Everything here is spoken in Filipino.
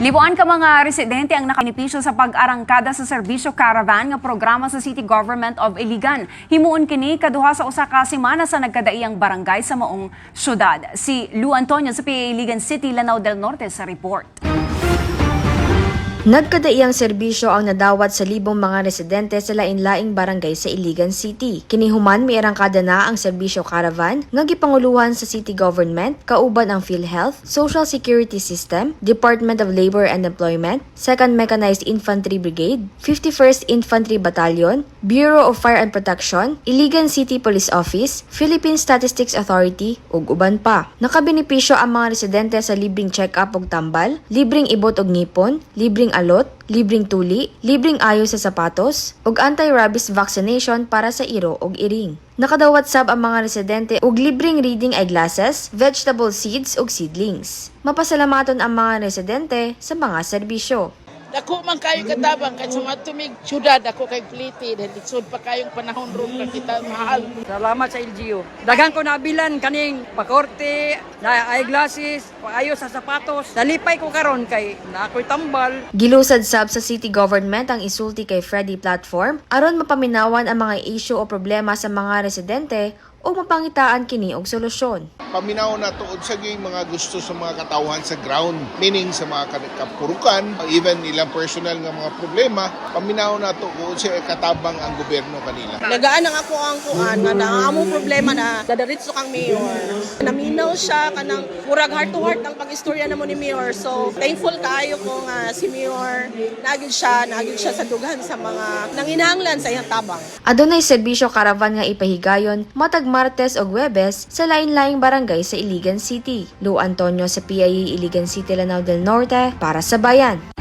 Libuan ka mga residente ang nakanipisyo sa pag-arangkada sa serbisyo caravan nga programa sa City Government of Iligan. Himuon kini kaduha sa usa ka semana sa nagkadaiyang barangay sa maong syudad. Si Lu Antonio sa PA Iligan City, Lanao del Norte sa report. Nagkadaiyang serbisyo ang nadawat sa libong mga residente sa lain-laing barangay sa Iligan City. Kinihuman may arangkada na ang serbisyo caravan nga gipanguluhan sa city government kauban ang PhilHealth, Social Security System, Department of Labor and Employment, 2nd Mechanized Infantry Brigade, 51st Infantry Battalion, Bureau of Fire and Protection, Iligan City Police Office, Philippine Statistics Authority ug uban pa. Nakabenepisyo ang mga residente sa libreng check-up ug tambal, libreng ibot og ngipon, libreng alot, libreng tuli, libreng ayo sa sapatos, ug anti-rabies vaccination para sa iro ug iring. Nakadawat sab ang mga residente og libreng reading eyeglasses, vegetable seeds ug seedlings. Mapasalamaton ang mga residente sa mga serbisyo. Dako man kayo katabang kahit sa mga tumig syudad ako kay pliti dahil lisod pa kayong panahon ron na kita mahal. Salamat sa LGU. Daghang ko nabilan kaning pakorte, na eyeglasses, paayos sa sapatos. Nalipay ko karon kay na ako'y tambal. Gilusad sab sa city government ang isulti kay Freddy Platform aron mapaminawan ang mga issue o problema sa mga residente o mapangitaan kini og solusyon. paminaw na tuod sa gay mga gusto sa mga katawhan sa ground, meaning sa mga ka- kapurukan, even ilang personal nga mga problema, paminaw na tuod sa katabang ang gobyerno kanila. Nagaan ang ako ang kuan nga na among problema na dadaritso kang mayor. Naminaw siya kanang murag heart to heart ang pag-istorya namo ni mayor. So thankful kaayo ko nga si mayor naagid siya, naagid siya sa dughan sa mga nanginahanglan sa iyang tabang. Adunay serbisyo caravan nga ipahigayon matag Martes o Huwebes sa lain-laing barangay sa Iligan City. Lu Antonio sa PIA Iligan City, Lanao del Norte para sa Bayan.